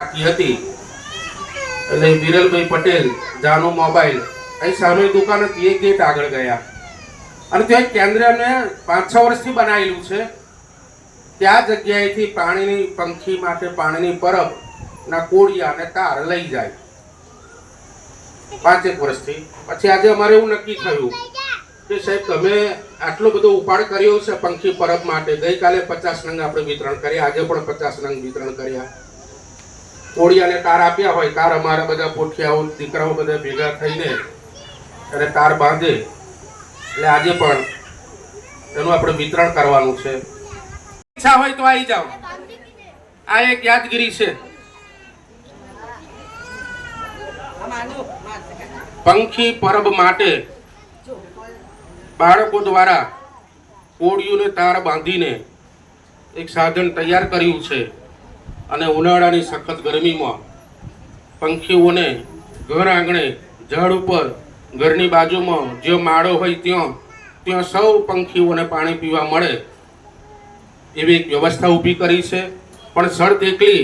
હતી. એટલે વિરલભાઈ પટેલ, જાનો મોબાઈલ અહીં સામે દુકાન હતી એ ગેટ આગળ ગયા. અને ત્યાં કેન્દ્ર પાંચ છ વર્ષથી બનાવેલું છે. ત્યાં જગ્યાએથી પાણીની પંખી માટે પાણીની પરબ ના કોળિયા અને તાર લઈ જાય. પાંચેક વર્ષથી. પછી આજે અમારે એવું નક્કી થયું કે સાહેબ, તમે આટલો બધો ઉપાડ કર્યો છે પંખી પરબ માટે. ગઈકાલે પચાસ નંગ આપણે વિતરણ કર્યા, આજે પણ પચાસ નંગ વિતરણ કર્યા. કોળિયાને તાર આપ્યા હોય, તાર અમારા બધા પોઠિયાઓ, દીકરાઓ બધા ભેગા થઈને અને તાર બાંધે. એટલે આજે પણ એનું આપણે વિતરણ કરવાનું છે. ઈચ્છા હોય તો આવી જાઓ. આ એક યાદગીરી છે. પંખી પરબ માટે બાળકો દ્વારા કોળીઓને તાર બાંધીને એક સાધન તૈયાર કર્યું છે. અને ઉનાળાની સખત ગરમીમાં પંખીઓને ઘર આંગણે, ઝાડ ઉપર, ઘરની બાજુમાં જે માળો હોય ત્યાં ત્યાં સૌ પંખીઓને પાણી પીવા મળે એવી એક વ્યવસ્થા ઊભી કરી છે. પણ શરત એકલી